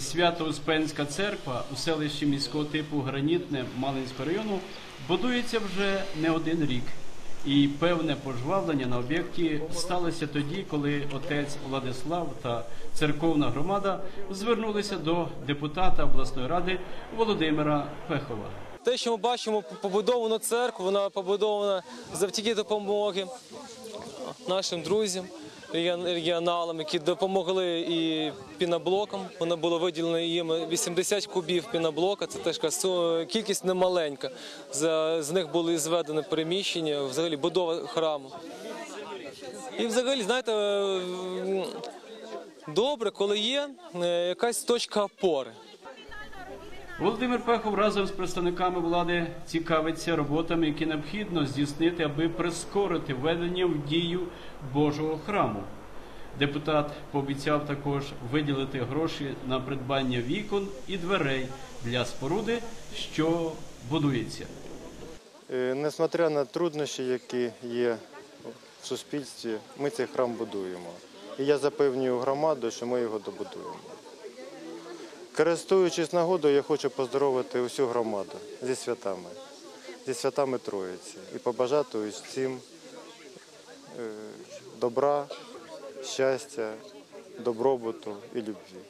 Свято-Успенська церква у селищі міського типу Гранітне Малинського району будується вже не один рік. І певне пожвавлення на об'єкті сталося тоді, коли отець Владислав та церковна громада звернулися до депутата обласної ради Володимира Пехова. Те, що ми бачимо, побудовану церкву, вона побудована завдяки допомоги нашим друзям, регіоналам, які допомогли і піноблокам. Воно було виділено їм 80 кубів піноблока. Це теж кількість немаленька. З них були зведені приміщення, взагалі будова храму. І взагалі, знаєте, добре, коли є е, якась точка опори. Володимир Пехов разом з представниками влади цікавиться роботами, які необхідно здійснити, аби прискорити введення в дію Божого храму. Депутат пообіцяв також виділити гроші на придбання вікон і дверей для споруди, що будується. Е, Несмотря на труднощі, які є в суспільстві, ми цей храм будуємо. І я запевнюю громаду, що ми його добудуємо. Користуючись нагодою, я хочу поздоровити усю громаду зі святами, зі святами Троїці і побажати усім е, добра, щастя, добробуту і любві.